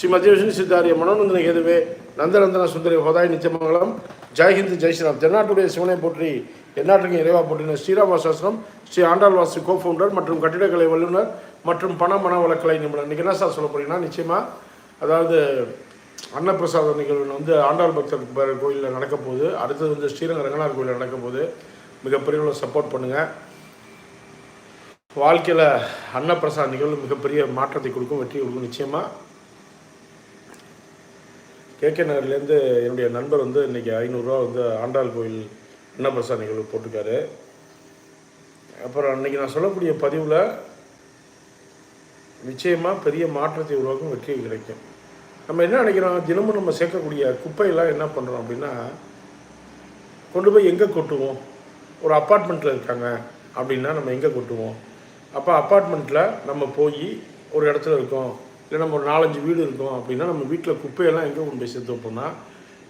ಶ್ರೀ ಮಧ್ಯವಶನಿ ಸಿದ್ಧಾರ್ಯ ಮನೋನಂದನ ಹೇದುವೆ நந்தநந்தன சுந்தரி ஹோதாய் நித்தியமங்கலம் ஜெய்ஹிந்த் ஜெய் ஸ்ரீராம் தென்னாட்டுடைய சிவனை போற்றி எந்நாட்டுக்கு இறைவா போற்றின ஸ்ரீராமாசாஸ்திரம் ஸ்ரீ ஆண்டாள் வாசு கோ ஃபவுண்டர் மற்றும் கட்டிடக்கலை வல்லுநர் மற்றும் பண மன வழக்கலை நிபுணர் இன்றைக்கி என்ன சார் சொல்ல போறீங்கன்னா நிச்சயமாக அதாவது அன்னப்பிரசாத நிகழ்வு வந்து ஆண்டாள் பக்தர் ப- கோயிலில் நடக்க போகுது அடுத்தது வந்து ஸ்ரீரங்க ரங்கநாதர் கோயிலில் நடக்க போகுது மிகப்பெரிய சப்போர்ட் பண்ணுங்கள் வாழ்க்கையில் அன்னப்பிரசாத நிகழ்வு மிகப்பெரிய மாற்றத்தை கொடுக்கும் வெற்றி கொடுக்கும் நிச்சயமாக கேகே நகர்லேருந்து என்னுடைய நண்பர் வந்து இன்றைக்கி ஐநூறுரூவா வந்து ஆண்டாள் கோயில் அன்னப்பிரசாத நிகழ்வு போட்டிருக்காரு. அப்புறம் அன்றைக்கி நான் சொல்லக்கூடிய பதிவில் நிச்சயமாக பெரிய மாற்றத்தை உருவாக்கும் வெற்றி கிடைக்கும். நம்ம என்ன நினைக்கிறோம்? தினமும் நம்ம சேர்க்கக்கூடிய குப்பையெல்லாம் என்ன பண்ணுறோம் அப்படின்னா கொண்டு போய் எங்கே கொட்டுவோம்? ஒரு அப்பார்ட்மெண்ட்டில் இருக்காங்க அப்படின்னா நம்ம எங்கே கொட்டுவோம்? அப்போ அப்பார்ட்மெண்ட்டில் நம்ம போய் ஒரு இடத்துல இருக்கோம். இல்லை நம்ம ஒரு நாலஞ்சு வீடு இருக்கோம் அப்படின்னா நம்ம வீட்டில் குப்பையெல்லாம் எங்கே கொண்டு போய் சேர்த்து வைப்போம்னா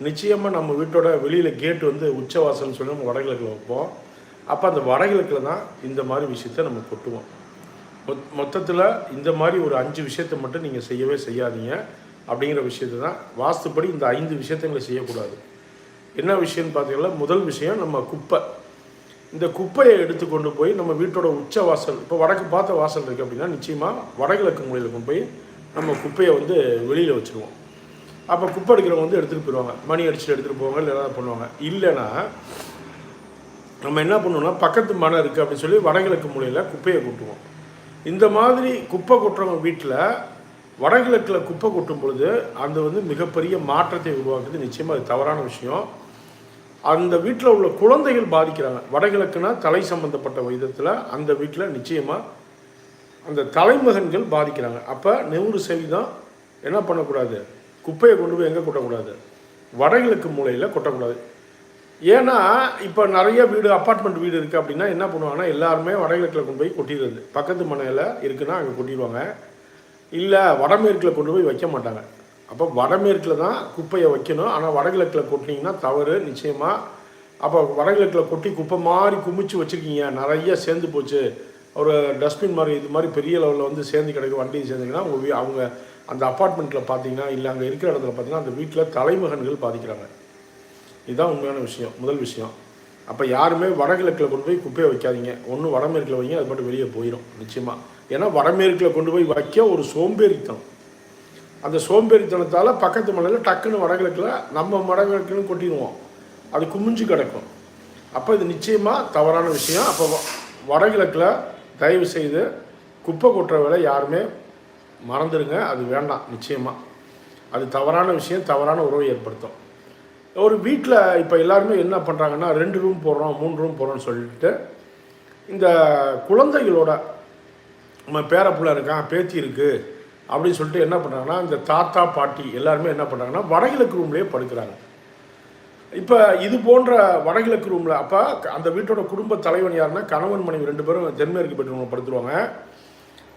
நிச்சயமாக நம்ம வீட்டோட வெளியில் கேட் வந்து உச்சவாசல்னு சொல்லி நம்ம வடகிழக்கில் வைப்போம். அப்போ அந்த வடகிழக்கில் தான் இந்த மாதிரி விஷயத்த நம்ம கொட்டுவோம். மொத் மொத்தத்தில் இந்த மாதிரி ஒரு அஞ்சு விஷயத்தை மட்டும் நீங்கள் செய்யவே செய்யாதீங்க. அப்படிங்கிற விஷயத்தை தான் வாஸ்துப்படி இந்த ஐந்து விஷயத்தைங்களை செய்யக்கூடாது. என்ன விஷயம்னு பார்த்தீங்கன்னா முதல் விஷயம் நம்ம குப்பை. இந்த குப்பையை எடுத்து கொண்டு போய் நம்ம வீட்டோட உச்ச வாசல் இப்போ வடக்கு பார்த்த வாசல் இருக்குது அப்படின்னா நிச்சயமாக வடகிழக்கு மூலையில் கொண்டு போய் நம்ம குப்பையை வந்து வெளியில் வச்சுருவோம். அப்போ குப்பை எடுக்கிறவங்க வந்து எடுத்துகிட்டு போயிடுவாங்க மணி அடிச்சுட்டு எடுத்துகிட்டு போவாங்க இல்லை ஏதாவது பண்ணுவாங்க. இல்லைன்னா நம்ம என்ன பண்ணுவோம்னா பக்கத்து மனம் இருக்குது அப்படின்னு சொல்லி வடகிழக்கு மூலையில் குப்பையை கொட்டுவோம். இந்த மாதிரி குப்பை கொட்டுறவங்க வீட்டில் வடகிழக்கில் குப்பை கொட்டும் பொழுது அந்த வந்து மிகப்பெரிய மாற்றத்தை உருவாக்குது. நிச்சயமாக அது தவறான விஷயம். அந்த வீட்டில் உள்ள குழந்தைகள் பாதிக்கிறாங்க. வடகிழக்குனா தலை சம்பந்தப்பட்ட விதத்தில் அந்த வீட்டில் நிச்சயமாக அந்த தலைமகன்கள் பாதிக்கிறாங்க. அப்போ நெவுறு செவி தான் என்ன பண்ணக்கூடாது? குப்பையை கொண்டு போய் எங்கே கொட்டக்கூடாது? வடகிழக்கு மூலையில் கொட்டக்கூடாது. ஏன்னா இப்போ நிறைய வீடு அப்பார்ட்மெண்ட் வீடு இருக்குது அப்படின்னா என்ன பண்ணுவாங்கன்னா எல்லாருமே வடகிழக்கில் கொண்டு போய் கொட்டிடுறது. பக்கத்து மனையில் இருக்குன்னா அங்கே கொட்டிடுவாங்க. இல்லை வடமேற்கில் கொண்டு போய் வைக்க மாட்டாங்க. அப்போ வடமேற்கில் தான் குப்பையை வைக்கணும். ஆனால் வடகிழக்கில் கொட்டினீங்கன்னா தவறு நிச்சயமாக அப்போ வடகிழக்கில் கொட்டி குப்பை மாதிரி குமிச்சு வச்சுருக்கீங்க. நிறைய சேர்ந்து போச்சு. ஒரு டஸ்ட்பின் மாதிரி இது மாதிரி பெரிய லெவலில் வந்து சேர்ந்து கிடைக்கும் வண்டியும் சேர்ந்துங்கன்னா அவங்க அவங்க அந்த அப்பார்ட்மெண்ட்டில் பார்த்தீங்கன்னா இல்லை அங்கே இருக்கிற இடத்துல பார்த்தீங்கன்னா அந்த வீட்டில் தலைமகன்கள் பாதிக்கிறாங்க. இதுதான் உண்மையான விஷயம் முதல் விஷயம். அப்போ யாருமே வடகிழக்கில் கொண்டு போய் குப்பையை வைக்காதீங்க. ஒன்று வடமேற்கில் வைங்க அது மட்டும் வெளியே போயிடும் நிச்சயமாக ஏன்னா வடமேற்கில் கொண்டு போய் வைக்க ஒரு சோம்பேறித்தனம். அந்த சோம்பேறித்தனத்தால் பக்கத்து மலையில் டக்குன்னு வடகிழக்கில் நம்ம வடகிழக்குன்னு கொட்டிடுவோம். அது குமிஞ்சு கிடக்கும். அப்போ இது நிச்சயமாக தவறான விஷயம். அப்போ வடகிழக்கில் தயவு செய்து குப்பை கொட்டுற வேலை யாருமே மறந்துடுங்க. அது வேண்டாம் நிச்சயமாக அது தவறான விஷயம் தவறான உறவை ஏற்படுத்தும். ஒரு வீட்டில் இப்போ எல்லாருமே என்ன பண்ணுறாங்கன்னா ரெண்டு ரூம் போடுறோம் மூணு ரூம் போடுறோம்னு சொல்லிட்டு இந்த குழந்தைகளோட நம்ம பேரப்புள்ள இருக்கான் பேத்தி இருக்குது அப்படின்னு சொல்லிட்டு என்ன பண்ணுறாங்கன்னா இந்த தாத்தா பாட்டி எல்லாருமே என்ன பண்ணுறாங்கன்னா வடகிழக்கு ரூம்லேயே படுக்கிறாங்க. இப்போ இது போன்ற வடகிழக்கு ரூமில் அப்போ அந்த வீட்டோட குடும்ப தலைவன் யாருன்னா கணவன் மனைவி ரெண்டு பேரும் தென்மேற்கு பெட்ரூமில் படுத்துருவாங்க.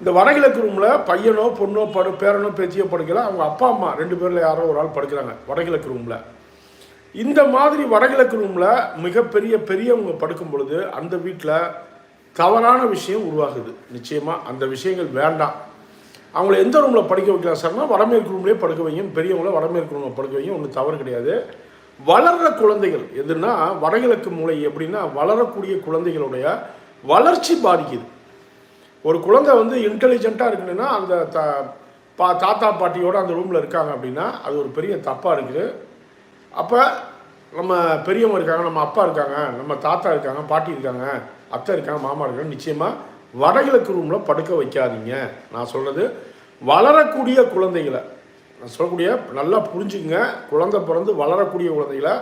இந்த வடகிழக்கு ரூமில் பையனோ பொண்ணோ படு பேரனோ பேத்தியோ படுக்கல அவங்க அப்பா அம்மா ரெண்டு பேரில் யாரோ ஒரு ஆள் படுக்கிறாங்க வடகிழக்கு ரூமில் இந்த மாதிரி வடகிழக்கு ரூமில் மிகப்பெரிய பெரியவங்க படுக்கும் பொழுது அந்த வீட்டில் தவறான விஷயம் உருவாகுது. நிச்சயமாக அந்த விஷயங்கள் வேண்டாம். அவங்கள எந்த ரூமில் படிக்க வைக்கலாம் சார்னா வடமேற்கு ரூம்லேயே படுக்க வைங்க. பெரியவங்கள வடமேற்கு ரூமில் படுக்க வைங்க. ஒன்றும் தவறு கிடையாது. வளர்ற குழந்தைகள் எதுனா வடகிழக்கு மூளை எப்படின்னா வளரக்கூடிய குழந்தைகளுடைய வளர்ச்சி பாதிக்குது. ஒரு குழந்தை வந்து இன்டெலிஜென்ட்டாக இருக்கணும்னா அந்த த பா தாத்தா பாட்டியோட அந்த ரூமில் இருக்காங்க அப்படின்னா அது ஒரு பெரிய தப்பாக இருக்குது. அப்போ நம்ம பெரியவங்க இருக்காங்க நம்ம அப்பா இருக்காங்க நம்ம தாத்தா இருக்காங்க பாட்டி இருக்காங்க அத்தை இருக்காங்க மாமா இருக்காங்க நிச்சயமாக வடகிழக்கு ரூமில் படுக்க வைக்காதீங்க. நான் சொல்கிறது வளரக்கூடிய குழந்தைகளை நான் சொல்லக்கூடிய நல்லா புரிஞ்சுக்குங்க. குழந்தை பிறந்து வளரக்கூடிய குழந்தைகளை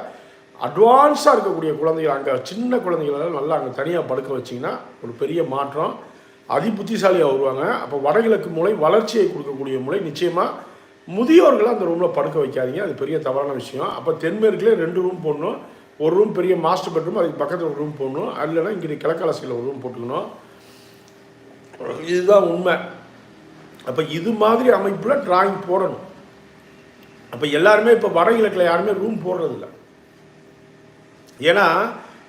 அட்வான்ஸாக இருக்கக்கூடிய குழந்தைகள் அங்கே சின்ன குழந்தைகளை நல்லா அங்கே தனியாக படுக்க வச்சிங்கன்னா ஒரு பெரிய மாற்றம். அதி புத்திசாலியாக வருவாங்க. அப்போ வடகிழக்கு மூளை வளர்ச்சியை கொடுக்கக்கூடிய மூளை. நிச்சயமாக முதியோர்களை அந்த ரூமில் படுக்க வைக்காதீங்க. அது பெரிய தவறான விஷயம். அப்போ தென்மேற்குலேயே ரெண்டு ரூம் போடணும். ஒரு ரூம் பெரிய மாஸ்டர் பெட்ரூம் அதுக்கு பக்கத்தில் ஒரு ரூம் போடணும். அது இல்லைன்னா இங்கே கிழக்காலசியில் ஒரு ரூம் போட்டுக்கணும். இதுதான் உண்மை. அப்போ இது மாதிரி அமைப்பில் டிராயிங் போடணும். அப்போ எல்லாருமே இப்போ வடகிழக்கில் யாருமே ரூம் போடுறதில்ல. ஏன்னா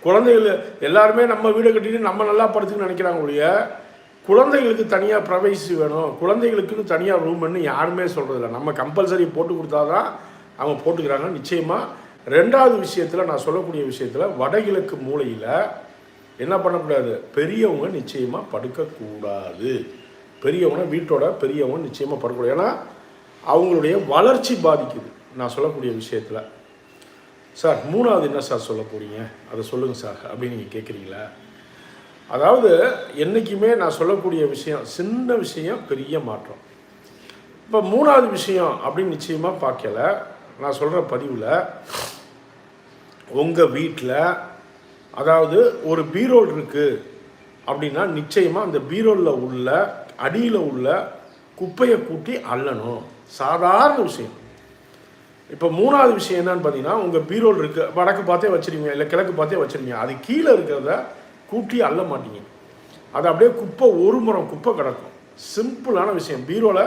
குழந்தைகள் எல்லாருமே நம்ம வீடு கட்டிட்டு நம்ம நல்லா படுத்துக்கணும்னு நினைக்கிறாங்க ஒழிய குழந்தைகளுக்கு தனியாக ப்ரைவசி வேணும். குழந்தைகளுக்குன்னு தனியாக ரூம்னு யாருமே சொல்கிறதில்ல நம்ம கம்பல்சரி போட்டு கொடுத்தாதான் அவங்க போட்டுக்கிறாங்க. நிச்சயமாக ரெண்டாவது விஷயத்தில் நான் சொல்லக்கூடிய விஷயத்தில் வடகிழக்கு மூலையில் என்ன பண்ணக்கூடாது? பெரியவங்க நிச்சயமாக படுக்கக்கூடாது. பெரியவங்க வீட்டோட பெரியவங்க நிச்சயமாக படுக்கக்கூடாது. ஏன்னா அவங்களுடைய வளர்ச்சி பாதிக்குது. நான் சொல்லக்கூடிய விஷயத்தில். சார் மூணாவது என்ன சார் சொல்ல போகிறீங்க அதை சொல்லுங்கள் சார் அப்படின்னு நீங்கள் கேட்குறீங்களா அதாவது என்றைக்குமே நான் சொல்லக்கூடிய விஷயம் சின்ன விஷயம் பெரிய மாற்றம். இப்போ மூணாவது விஷயம் அப்படின்னு நிச்சயமாக பார்க்கல. நான் சொல்கிற பதிவில் உங்கள் வீட்டில் அதாவது ஒரு பீரோல் இருக்குது அப்படின்னா நிச்சயமாக அந்த பீரோலில் உள்ள அடியில் உள்ள குப்பையை கூட்டி அள்ளணும் சாதாரண விஷயம். இப்போ மூணாவது விஷயம் என்னன்னு பார்த்தீங்கன்னா உங்கள் பீரோல் இருக்குது வடக்கு பார்த்தே வச்சுருவீங்க இல்லை கிழக்கு பார்த்தே வச்சுருவீங்க. அது கீழே இருக்கிறத கூட்டி அள்ள மாட்டீங்க. அது அப்படியே குப்பை ஒரு முறம் குப்பை கிடக்கும். சிம்பிளான விஷயம். பீரோவில்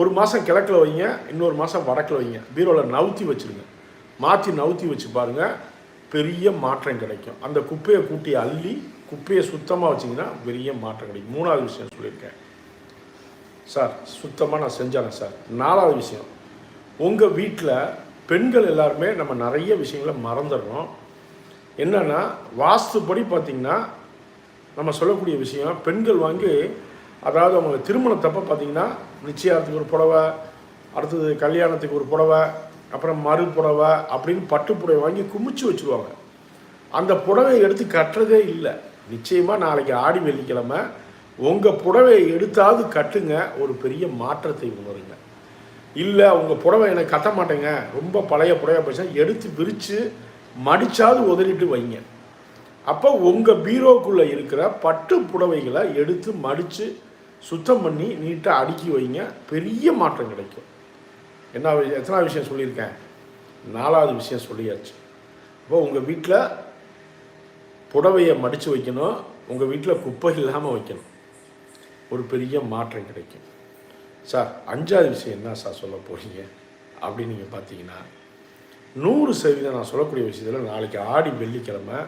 ஒரு மாதம் கிழக்கில் வைங்க இன்னொரு மாதம் வடக்கில் வைங்க. பீரோவில் நவுத்தி வச்சுருங்க. மாற்றி நவுத்தி வச்சு பாருங்கள் பெரிய மாற்றம் கிடைக்கும். அந்த குப்பையை கூட்டி அள்ளி குப்பையை சுத்தமாக வச்சிங்கன்னா பெரிய மாற்றம் கிடைக்கும். மூணாவது விஷயம் சொல்லியிருக்கேன். சார் சுத்தமாக நான் செஞ்சேன் சார். நாலாவது விஷயம் உங்கள் வீட்டில் பெண்கள் எல்லாருமே நம்ம நிறைய விஷயங்களை மறந்துடுறோம். என்னென்னா வாஸ்துப்படி பார்த்திங்கன்னா நம்ம சொல்லக்கூடிய விஷயம் பெண்கள் வாங்கி அதாவது அவங்க திருமணத்தப்போ பார்த்திங்கன்னா நிச்சயார்த்துக்கு ஒரு புடவை அடுத்தது கல்யாணத்துக்கு ஒரு புடவை அப்புறம் மறு புடவை அப்படின்னு பட்டு புடவை வாங்கி குமிச்சு வச்சுருவாங்க. அந்த புடவையை எடுத்து கட்டுறதே இல்லை. நிச்சயமாக நாளைக்கு ஆடி வெள்ளிக்கிழமை உங்கள் புடவையை எடுத்தாவது கட்டுங்க ஒரு பெரிய மாற்றத்தை உணருங்க. இல்லை உங்கள் புடவை எனக்கு கட்ட மாட்டேங்க ரொம்ப பழைய புடவை போச்சா எடுத்து விரித்து மடித்தாவது உதறிட்டு வைங்க. அப்போ உங்கள் பீரோக்குள்ளே இருக்கிற பட்டு புடவைகளை எடுத்து மடித்து சுத்தம் பண்ணி நீட்டாக அடுக்கி வைங்க பெரிய மாற்றம் கிடைக்கும். என்ன வி- எத்தனாவது விஷயம் சொல்லியிருக்கேன்? நாலாவது விஷயம் சொல்லியாச்சு. அப்போ உங்கள் வீட்டில் புடவையை மடித்து வைக்கணும் உங்கள் வீட்டில் குப்பை இல்லாமல் வைக்கணும். ஒரு பெரிய மாற்றம் கிடைக்கும். சார் அஞ்சாவது விஷயம் என்ன சார் சொல்ல போகிறீங்க அப்படின்னு நீங்கள் பார்த்தீங்கன்னா நூறு சதவீதம் நான் சொல்லக்கூடிய விஷயத்தில் நாளைக்கு ஆடி வெள்ளிக்கிழமை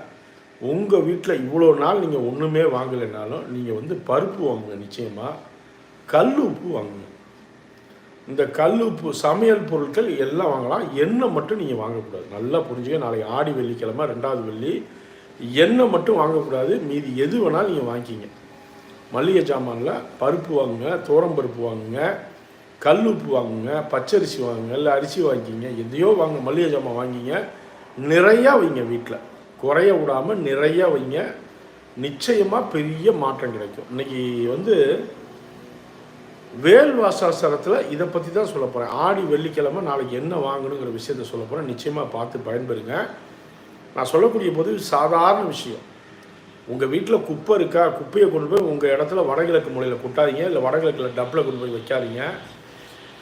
உங்கள் வீட்டில் இவ்வளோ நாள் நீங்கள் ஒன்றுமே வாங்கலைனாலும் நீங்கள் வந்து பருப்பு வாங்குங்க நிச்சயமாக கல் உப்பு வாங்குங்க. இந்த கல் உப்பு சமையல் பொருட்கள் எல்லாம் வாங்கலாம். எண்ணெய் மட்டும் நீங்கள் வாங்கக்கூடாது. நல்லா புரிஞ்சுக்க நாளைக்கு ஆடி வெள்ளிக்கிழமை ரெண்டாவது வெள்ளி எண்ணெய் மட்டும் வாங்கக்கூடாது. மீதி எது வேணாலும் நீங்கள் வாங்கிக்கிங்க. மளிகை ஜாமானில் பருப்பு வாங்குங்க பருப்பு வாங்குங்க கல் உப்பு வாங்குங்க பச்சரிசி வாங்குங்க இல்லை அரிசி வாங்கிக்கிங்க எதையோ வாங்க மளிகை ஜாமான் வாங்கிங்க நிறையா வைங்க வீட்டில் குறைய விடாமல் நிறையா வைங்க. நிச்சயமாக பெரிய மாற்றம் கிடைக்கும். இன்னைக்கு வந்து வேல் வாசாசரத்தில் இதை பற்றி தான் சொல்ல போகிறேன் ஆடி வெள்ளிக்கிழமை நாளைக்கு என்ன வாங்கணுங்கிற விஷயத்த சொல்ல போகிறேன் நிச்சயமாக பார்த்து பயன்பெறுங்க. நான் சொல்லக்கூடிய போது சாதாரண விஷயம். உங்கள் வீட்டில் குப்பை இருக்கா? குப்பையை கொண்டு போய் உங்கள் இடத்துல வடகிழக்கு மூலையில் கொட்டாதீங்க. இல்லை வடகிழக்கில் டப்பில் கொண்டு போய் வைக்காதீங்க.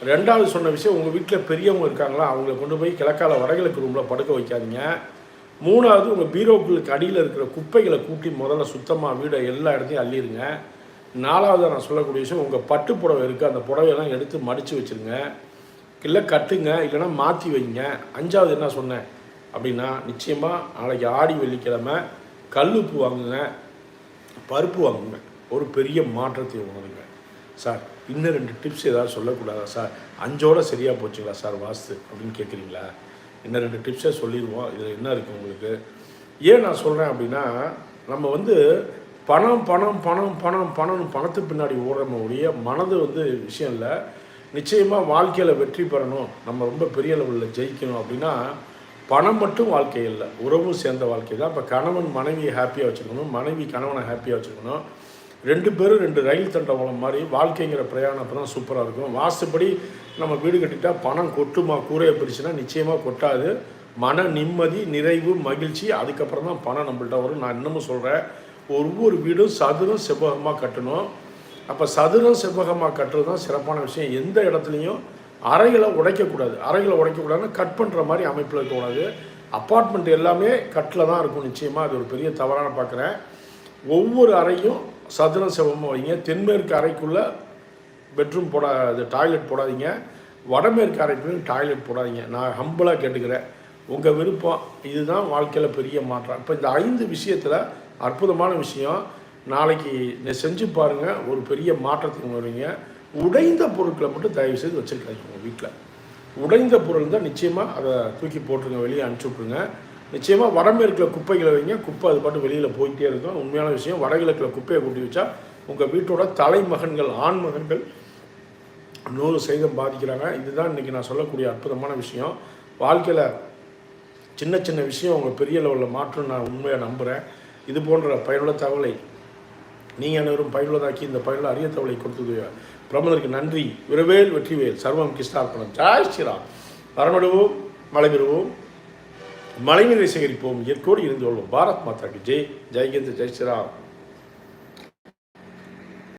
ரெண்டாவது சொன்ன விஷயம் உங்கள் வீட்டில் பெரியவங்க இருக்காங்களா அவங்கள கொண்டு போய் கிழக்கால வடகிழக்கு ரூமில் படுக்க வைக்காதீங்க. மூணாவது உங்கள் பீரோக்களுக்கு அடியில் இருக்கிற குப்பைகளை கூட்டி முதல்ல சுத்தமாக வீடை எல்லா இடத்தையும் அள்ளிடுங்க நாலாவது நான் சொல்லக்கூடிய விஷயம் உங்கள் பட்டு புடவை இருக்குது அந்த புடவையெல்லாம் எடுத்து மடித்து வச்சுருங்க. இல்லை கட்டுங்க இல்லைன்னா மாற்றி வைங்க. அஞ்சாவது என்ன சொன்னேன் அப்படின்னா நிச்சயமாக நாளைக்கு ஆடி வெள்ளிக்கிழமை கல் உப்பு வாங்குங்க பருப்பு வாங்குங்க. ஒரு பெரிய மாற்றத்தை உணருங்க. சார் இன்னும் ரெண்டு டிப்ஸ் ஏதாவது சொல்லக்கூடாதா சார்? அஞ்சோட சரியாக போச்சுங்களா சார் வாஸ்து அப்படின்னு கேட்குறீங்களா? இன்னும் ரெண்டு டிப்ஸே சொல்லிடுவோம். இதில் என்ன இருக்குது உங்களுக்கு? ஏன் நான் சொல்கிறேன் அப்படின்னா நம்ம வந்து பணம் பணம் பணம் பணம் பணம் பணத்து பின்னாடி ஓடுறோம ஒழிய மனது வந்து விஷயம் இல்லை. நிச்சயமாக வாழ்க்கையில் வெற்றி பெறணும். நம்ம ரொம்ப பெரிய லெவலில் ஜெயிக்கணும் அப்படின்னா பணம் மட்டும் வாழ்க்கை இல்லை. உறவும் சேர்ந்த வாழ்க்கை தான். இப்போ கணவன் மனைவியை ஹாப்பியாக வச்சுக்கணும். மனைவி கணவனை ஹாப்பியாக வச்சுக்கணும். ரெண்டு பேரும் ரெண்டு ரயில் தண்டவாளம் மாதிரி வாழ்க்கைங்கிற பிரயாணம் அப்போ தான் சூப்பராக இருக்கும். வாசுபடி நம்ம வீடு கட்டிட்டால் பணம் கொட்டுமா? கூரையை பிரிச்சுன்னா நிச்சயமாக கொட்டாது. மன நிம்மதி நிறைவு மகிழ்ச்சி அதுக்கப்புறம் தான் பணம் நம்மள்ட்ட வரும். நான் இன்னமும் சொல்கிறேன் ஒவ்வொரு வீடும் சதுரம் செவ்வகமாக கட்டணும். அப்போ சதுரம் செவ்வகமாக கட்டுறது தான் சிறப்பான விஷயம். எந்த இடத்துலையும் அறைகளை உடைக்கக்கூடாது. அறைகளை உடைக்கக்கூடாதுன்னா கட் பண்ணுற மாதிரி அமைப்பில் இருக்கக்கூடாது. அப்பார்ட்மெண்ட் எல்லாமே கட்டில் தான் இருக்கும் நிச்சயமாக அது ஒரு பெரிய தவறான பார்க்குறேன் ஒவ்வொரு அறையும் சதுரம் செவ்வமாக வைங்க. தென்மேற்கு அறைக்குள்ளே பெட்ரூம் போடாது டாய்லெட் போடாதீங்க. வடமேற்கு அறைக்குள்ளே டாய்லெட் போடாதீங்க. நான் ஹம்பிளாக கேட்டுக்கிறேன். உங்கள் விருப்பம். இதுதான் வாழ்க்கையில் பெரிய மாற்றம். இப்போ இந்த ஐந்து விஷயத்தில் அற்புதமான விஷயம். நாளைக்கு செஞ்சு பாருங்கள் ஒரு பெரிய மாற்றத்துக்கு வருவீங்க. உடைந்த பொருட்களை மட்டும் தயவு செய்து வச்சுருக்காங்க உங்கள் வீட்டில் உடைந்த பொருள் தான் நிச்சயமாக அதை தூக்கி போட்டுருங்க வெளியே அனுப்பிச்சி விட்ருங்க நிச்சயமாக வடமேற்கில் குப்பைகளை வைங்க குப்பை அது பாட்டு வெளியில் போயிட்டே இருக்கும். உண்மையான விஷயம் வடகிழக்கில் குப்பையை கூட்டி வச்சா உங்கள் வீட்டோட தலைமகன்கள் ஆண் மகன்கள் நூறு சதவீதம் பாதிக்கிறாங்க. இதுதான் இன்றைக்கி நான் சொல்லக்கூடிய அற்புதமான விஷயம். வாழ்க்கையில் சின்ன சின்ன விஷயம் உங்கள் பெரிய லெவலில் மாற்றம் நான் உண்மையாக நம்புகிறேன் இது போன்ற பயனுள்ள தகவலை நீங்கள் அனைவரும் பயனுள்ளதாக்கி இந்த பயனுள்ள அரிய தவளை கொடுத்தது. பிரபலருக்கு நன்றி. விரவேல் வெற்றிவேல். சர்வம் கிருஷ்ணார்ப்பணம் ஜாய் ஸ்ரீராம். வரமிடுவோம் மழை பெறுவோம் மழைநீரை சேகரிப்போம். இயற்கோடு இருந்து கொள்வோம். பாரத் மாதாக்கு. ஜெய். ஜெய்கேந்த் ஜெய் ஸ்ரீராம்.